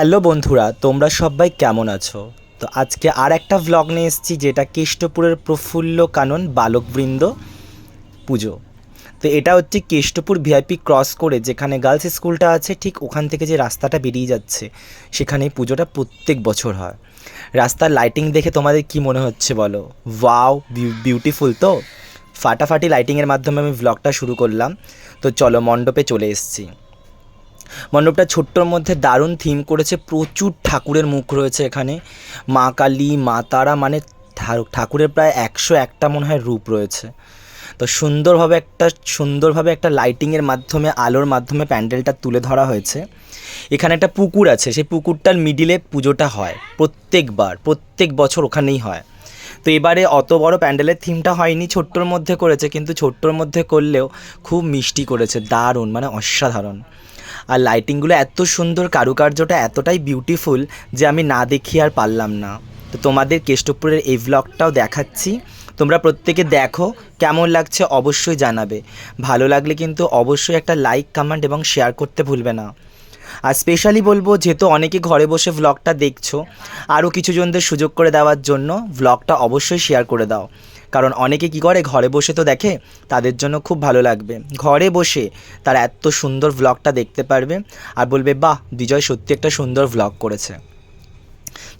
Hello বন্ধুরা, তোমরা সবাই কেমন আছো? তো আজকে আর একটা ভ্লগ নিয়ে এসেছি, যেটা কেষ্টপুরের প্রফুল্ল কানন বালকবৃন্দ পুজো। তো এটা হচ্ছে কেষ্টপুর ভিআইপি ক্রস করে, যেখানে গার্লস স্কুলটা আছে, ঠিক ওখান থেকে যে রাস্তাটা বেরিয়ে যাচ্ছে, সেখানে পুজোটা প্রত্যেক বছর হয়। রাস্তার লাইটিং দেখে তোমাদের কি মনে হচ্ছে বলো? ওয়াও বিউটিফুল তো? ফাটাফাটি লাইটিংয়ের মাধ্যমে আমি ভ্লগটা শুরু করলাম। তো চলো মণ্ডপে চলে এসেছি। মণ্ডপটা ছোট্টর মধ্যে দারুণ থিম করেছে, প্রচুর ঠাকুরের মুখ রয়েছে এখানে। মা কালী, মা তারা মানে ঠাকুরের প্রায় একশো একটা মনে হয় রূপ রয়েছে। তো সুন্দরভাবে একটা সুন্দরভাবে একটা লাইটিংয়ের মাধ্যমে, আলোর মাধ্যমে প্যান্ডেলটা তুলে ধরা হয়েছে। এখানে একটা পুকুর আছে, সেই পুকুরটার মিডিলে পুজোটা হয়, প্রত্যেকবার, প্রত্যেক বছর ওখানেই হয়। তো এবারে অত বড় প্যান্ডেলের থিমটা হয়নি, ছোট্টর মধ্যে করেছে, কিন্তু ছোট্টর মধ্যে করলেও খুব মিষ্টি করেছে, দারুণ মানে অসাধারণ। আর লাইটিংগুলো এত সুন্দর, কারুকার্যটা এতটাই বিউটিফুল যে আমি না দেখিয়ে আর পারলাম না। তো তোমাদের কেষ্টপুরের এই ভ্লগটাও দেখাচ্ছি। তোমরা প্রত্যেকে দেখো, কেমন লাগছে অবশ্যই জানাবে। ভালো লাগলে কিন্তু অবশ্যই একটা লাইক কমেন্ট এবং শেয়ার করতে ভুলবে না। আর স্পেশালি বলব, যেহেতু অনেকে ঘরে বসে ভ্লগটা দেখছ, আরও কিছু জনদের সুযোগ করে দেওয়ার জন্য ভ্লগটা অবশ্যই শেয়ার করে দাও। কারণ অনেকে কি করে? ঘরে বসে তো দেখে, তাদের জন্য খুব ভালো লাগবে। ঘরে বসে তারা এত সুন্দর ভ্লগটা দেখতে পারবে আর বলবে, বাহ, বিজয় সত্যি একটা সুন্দর ভ্লগ করেছে।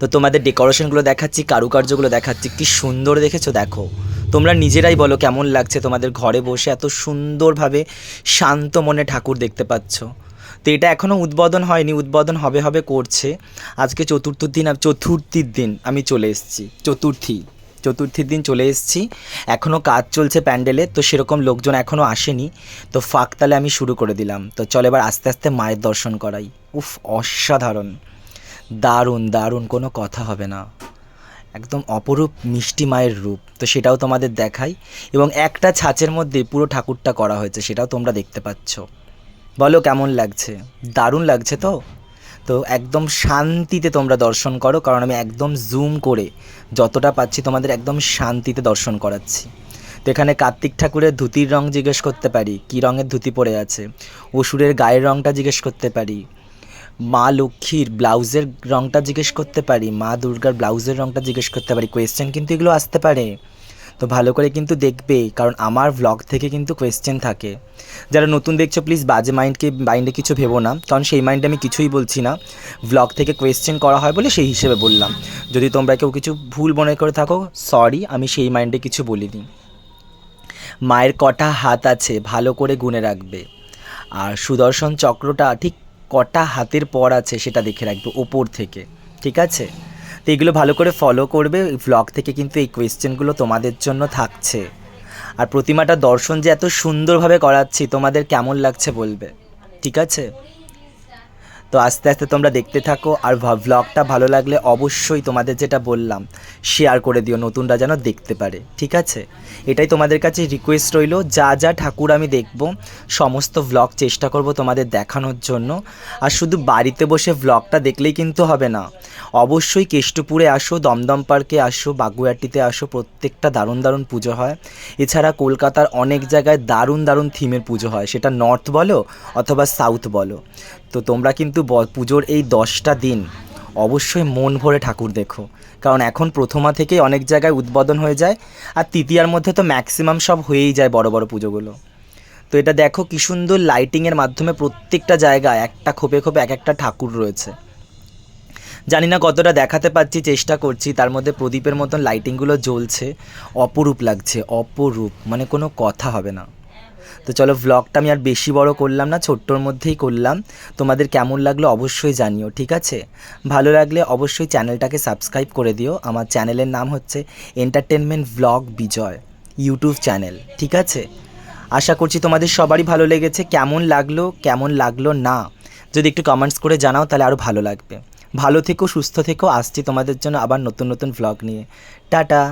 তো তোমাদের ডেকোরেশনগুলো দেখাচ্ছি, কারুকার্যগুলো দেখাচ্ছি, কি সুন্দর দেখেছ? দেখো, তোমরা নিজেরাই বলো কেমন লাগছে তোমাদের ঘরে বসে এত সুন্দরভাবে শান্ত মনে ঠাকুর দেখতে পাচ্ছ। তো এটা এখনও উদ্বোধন হয়নি, উদ্বোধন হবে হবে করছে। আজকে চতুর্থ দিন চতুর্থীর দিন আমি চলে এসেছি, চতুর্থী। চতুর্থীর দিন চলে এসেছি। এখনও কাজ চলছে প্যান্ডেলে, তো সেরকম লোকজন এখনও আসেনি। তো ফাঁক তালে আমি শুরু করে দিলাম। তো চলো এবার আস্তে আস্তে মায়ের দর্শন করাই। উফ, অসাধারণ। দারুণ দারুণ, কোনো কথা হবে না। একদম অপরূপ, মিষ্টি মায়ের রূপ। তো সেটাও তোমাদের দেখাই। এবং একটা ছাঁচের মধ্যে পুরো ঠাকুরটা করা হয়েছে, সেটাও তোমরা দেখতে পাচ্ছ। বলো কেমন লাগছে? দারুণ লাগছে তো? তো একদম শান্তিতে তোমরা দর্শন করো, কারণ আমি একদম জুম করে যতটা পাচ্ছি তোমাদের একদম শান্তিতে দর্শন করাচ্ছি। তো এখানে কার্তিক ঠাকুরের ধুতির রং জিজ্ঞেস করতে পারি, কী রঙের ধুতি পরে আছে? অসুরের গায়ের রংটা জিজ্ঞেস করতে পারি, মা লক্ষ্মীর ব্লাউজের রংটা জিজ্ঞেস করতে পারি, মা দুর্গার ব্লাউজের রংটা জিজ্ঞেস করতে পারি কোয়েশ্চেন কিন্তু এগুলো আসতে পারে। তো ভালো করে কিন্তু দেখবে কারণ আমার ভ্লগ থেকে কিন্তু কোয়েশ্চেন থাকে। যারা নতুন দেখছ প্লিজ বাজে মাইন্ডকে মাইন্ডে কিছু ভেবো না, কারণ সেই মাইন্ডে আমি কিছুই বলছি না। ভ্লগ থেকে কোয়েশ্চেন করা হয় বলে সেই হিসেবে বললাম। যদি তোমরা কেউ কিছু ভুল মনে করে থাকো সরি আমি সেই মাইন্ডে কিছু বলিনি। মায়ের কটা হাত আছে, ভালো করে গুনে রাখবে। আর সুদর্শন চক্রটা ঠিক কটা হাতের পর আছে, সেটা দেখে রাখবে ওপর থেকে। ঠিক আছে? তো এগুলো ভালো করে ফলো করবে ভ্লগ থেকে কিন্তু এই কোয়েশ্চেনগুলো তোমাদের জন্য থাকছে। আর প্রতিমাটা দর্শন যে এত সুন্দরভাবে করাচ্ছি, তোমাদের কেমন লাগছে বলবে? ঠিক আছে? তো আস্তে আস্তে তোমরা দেখতে থাকো আর ভ্লগটা ভালো লাগলে অবশ্যই তোমাদের যেটা বললাম শেয়ার করে দিও, নতুনরা যেন দেখতে পারে, ঠিক আছে? এটাই তোমাদের কাছে রিকোয়েস্ট রইল, যা যা ঠাকুর আমি দেখব, সমস্ত ভ্লগ চেষ্টা করব তোমাদের দেখানোর জন্য। আর শুধু বাড়িতে বসে ভ্লগটা দেখলেই কিন্তু হবে না, অবশ্যই কেষ্টপুরে আসো, দমদম পার্কে আসো বাগুয়াটিতে আসো, প্রত্যেকটা দারুণ দারুণ পুজো হয়। এছাড়া কলকাতার অনেক জায়গায় দারুণ দারুণ থিমের পুজো হয়, সেটা নর্থ বলো অথবা সাউথ বলো। তো তোমরা কিন্তু পুজোর এই দশটা দিন অবশ্যই মন ভরে ঠাকুর দেখো। কারণ এখন প্রথমা থেকেই অনেক জায়গায় উদ্বোধন হয়ে যায়, আর তৃতীয়ার মধ্যে তো ম্যাক্সিমাম সব হয়েই যায় বড় বড় পুজোগুলো। তো এটা দেখো কি সুন্দর লাইটিংয়ের মাধ্যমে প্রত্যেকটা জায়গায় একটা খোপে খোপে এক একটা ঠাকুর রয়েছে। জানি না কতটা দেখাতে পারছি চেষ্টা করছি, তার মধ্যে প্রদীপের মতন লাইটিংগুলো জ্বলছে, অপরূপ লাগছে, অপরূপ মানে কোনো কথা হবে না। তো চলো ভ্লগটা আমি আর বেশি বড় করলাম না, ছোট্টর মধ্যেই করলাম। তোমাদের কেমন লাগল অবশ্যই জানিও, ঠিক আছে? ভালো লাগলে অবশ্যই চ্যানেলটাকে সাবস্ক্রাইব করে দিও। আমার চ্যানেলের নাম হচ্ছে entertainment vlog Bijoy YouTube channel ঠিক আছে? আশা করছি তোমাদের সবারই ভালো লেগেছে। কেমন লাগল কেমন লাগল না, যদি একটু কমেন্টস করে জানাও তাহলে আরও ভালো লাগবে। ভালো থেকো, সুস্থ থেকো। আসছি তোমাদের জন্য আবার নতুন নতুন ভ্লগ নিয়ে। টাটা!